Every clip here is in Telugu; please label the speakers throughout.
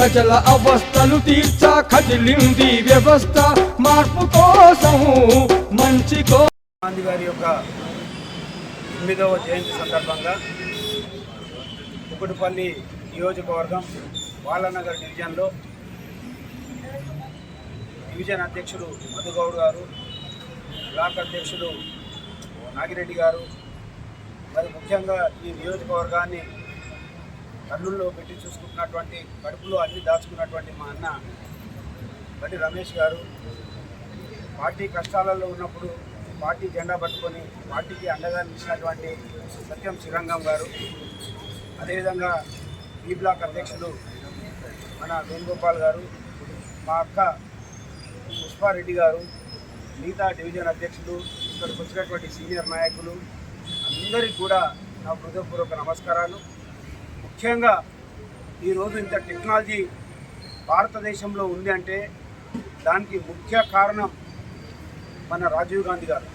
Speaker 1: ప్రజల అవస్థలు తీర్చా కదిలింది వ్యవస్థ మార్పు కోసం మంచి
Speaker 2: గాంధీ గారి యొక్క ఎనిమిదవ జయంతి సందర్భంగా కుకుటిపల్లి నియోజకవర్గం బాలనగర్ డివిజన్లో డివిజన్ అధ్యక్షుడు మధుగౌడ్ గారు బ్లాక్ అధ్యక్షుడు నాగిరెడ్డి గారు మరి ముఖ్యంగా ఈ నియోజకవర్గాన్ని కన్నుల్లో పెట్టి చూసుకుంటున్నటువంటి కడుపులో అన్ని దాచుకున్నటువంటి మా అన్న బట్టి రమేష్ గారు. పార్టీ కష్టాలలో ఉన్నప్పుడు పార్టీ జెండా పట్టుకొని పార్టీకి అండగా నిలిచినటువంటి సత్యం శ్రీరంగం గారు. అదేవిధంగా ఈ బ్లాక్ అధ్యక్షులు మన వేణుగోపాల్ గారు మా అక్క పుష్పారెడ్డి గారు మిగతా డివిజన్ అధ్యక్షులు ఇక్కడికి వచ్చినటువంటి సీనియర్ నాయకులు అందరికీ కూడా నా హృదయపూర్వక నమస్కారాలు. ముఖ్యంగా ఈరోజు ఇంత టెక్నాలజీ భారతదేశంలో ఉంది అంటే దానికి ముఖ్య కారణం మన రాజీవ్ గాంధీ గారు.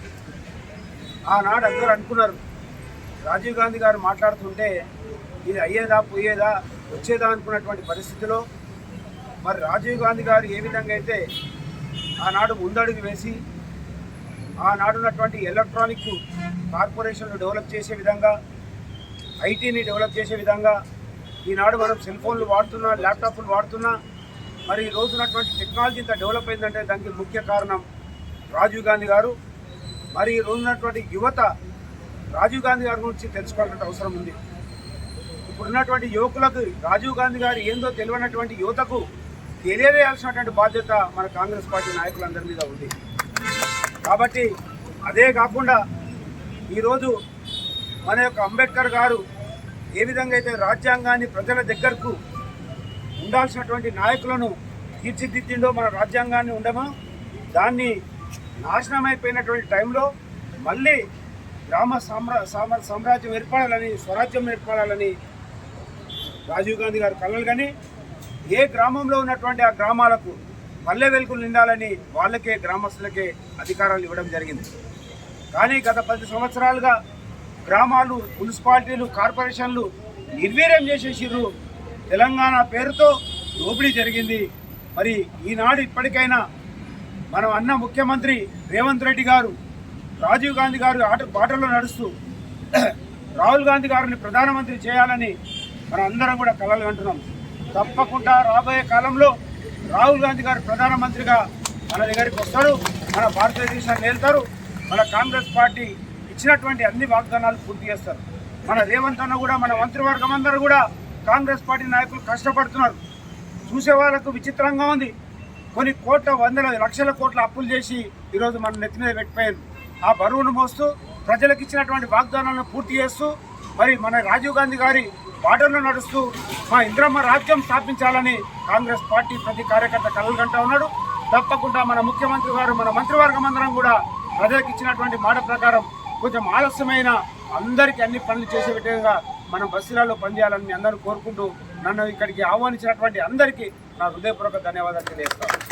Speaker 2: ఆనాడు అందరూ అనుకున్నారు రాజీవ్ గాంధీ గారు మాట్లాడుతుంటే ఇది అయ్యేదా పోయేదా వచ్చేదా అనుకున్నటువంటి పరిస్థితిలో మరి రాజీవ్ గాంధీ గారు ఏ విధంగా అయితే ఆనాడు ముందడుగు వేసి ఆనాడు ఉన్నటువంటి ఎలక్ట్రానిక్ కార్పొరేషన్లు డెవలప్ చేసే విధంగా ఐటీని డెవలప్ చేసే విధంగా ఈనాడు మనం సెల్ ఫోన్లు వాడుతున్నా ల్యాప్టాప్లు వాడుతున్నా మరి ఈ రోజునటువంటి టెక్నాలజీ ఇంత డెవలప్ అయిందంటే దానికి ముఖ్య కారణం రాజీవ్ గాంధీ గారు. మరి ఈ రోజునటువంటి యువత రాజీవ్ గాంధీ గారి గురించి తెలుసుకోవాల్సిన అవసరం ఉంది. ఇప్పుడున్నటువంటి యువకులకు రాజీవ్ గాంధీ గారు ఏందో తెలియనటువంటి యువతకు తెలియజేయాల్సినటువంటి బాధ్యత మన కాంగ్రెస్ పార్టీ నాయకులందరి మీద ఉంది. కాబట్టి అదే కాకుండా ఈరోజు మన యొక్క అంబేద్కర్ గారు ఏ విధంగా అయితే రాజ్యాంగాన్ని ప్రజల దగ్గరకు ఉండాల్సినటువంటి నాయకులను తీర్చిదిద్దిండో మన రాజ్యాంగాన్ని ఉండమా? దాన్ని నాశనం అయిపోయినటువంటి టైంలో మళ్ళీ గ్రామ సామ్రా సామ్రా సామ్రాజ్యం ఏర్పడాలని స్వరాజ్యం ఏర్పడాలని రాజీవ్ గాంధీ గారు కలలు కానీ ఏ గ్రామంలో ఉన్నటువంటి ఆ గ్రామాలకు పల్లె వెలుగులు నిండాలని వాళ్ళకే గ్రామస్తులకే అధికారాలు ఇవ్వడం జరిగింది. కానీ గత పది సంవత్సరాలుగా గ్రామాలు మున్సిపాలిటీలు కార్పొరేషన్లు నిర్వీర్యం చేసేసిర్రు. తెలంగాణ పేరుతో దోపిడీ జరిగింది. మరి ఈనాడు ఇప్పటికైనా మనం అన్న ముఖ్యమంత్రి రేవంత్ రెడ్డి గారు రాజీవ్ గాంధీ గారు ఆట బాటలో నడుస్తూ రాహుల్ గాంధీ గారిని ప్రధానమంత్రి చేయాలని మనం అందరం కూడా కలలు అంటున్నాం తప్పకుండా రాబోయే కాలంలో రాహుల్ గాంధీ గారు ప్రధానమంత్రిగా మన దగ్గరికి వస్తారు మన భారతదేశాన్ని వెళ్తారు మన కాంగ్రెస్ పార్టీ ఇచ్చినటువంటి అన్ని వాగ్దానాలు పూర్తి చేస్తారు. మన రేవంత్ అన్న కూడా మన మంత్రివర్గం అందరూ కూడా కాంగ్రెస్ పార్టీ నాయకులు కష్టపడుతున్నారు. చూసే వాళ్ళకు విచిత్రంగా ఉంది. కొన్ని కోట్ల వందల లక్షల కోట్ల అప్పులు చేసి ఈరోజు మన నెత్తి మీద పెట్టిపోయారు. ఆ బరువును మోస్తూ ప్రజలకు ఇచ్చినటువంటి వాగ్దానాలను పూర్తి చేస్తూ మరి మన రాజీవ్ గాంధీ గారి బాటలో నడుస్తూ మా ఇంద్రమ్మ రాజ్యం స్థాపించాలని కాంగ్రెస్ పార్టీ ప్రతి కార్యకర్త కలలుగంటా ఉన్నాడు. తప్పకుండా మన ముఖ్యమంత్రి గారు మన మంత్రివర్గం అందరం కూడా ప్రజలకు ఇచ్చినటువంటి మాట ప్రకారం కొంచెం ఆలస్యమైన అందరికీ అన్ని పనులు చేసే విధంగా మనం బస్సులలో పనిచేయాలని అందరూ కోరుకుంటూ నన్ను ఇక్కడికి ఆహ్వానించినటువంటి అందరికీ నా హృదయపూర్వక ధన్యవాదాలు తెలియజేస్తాను.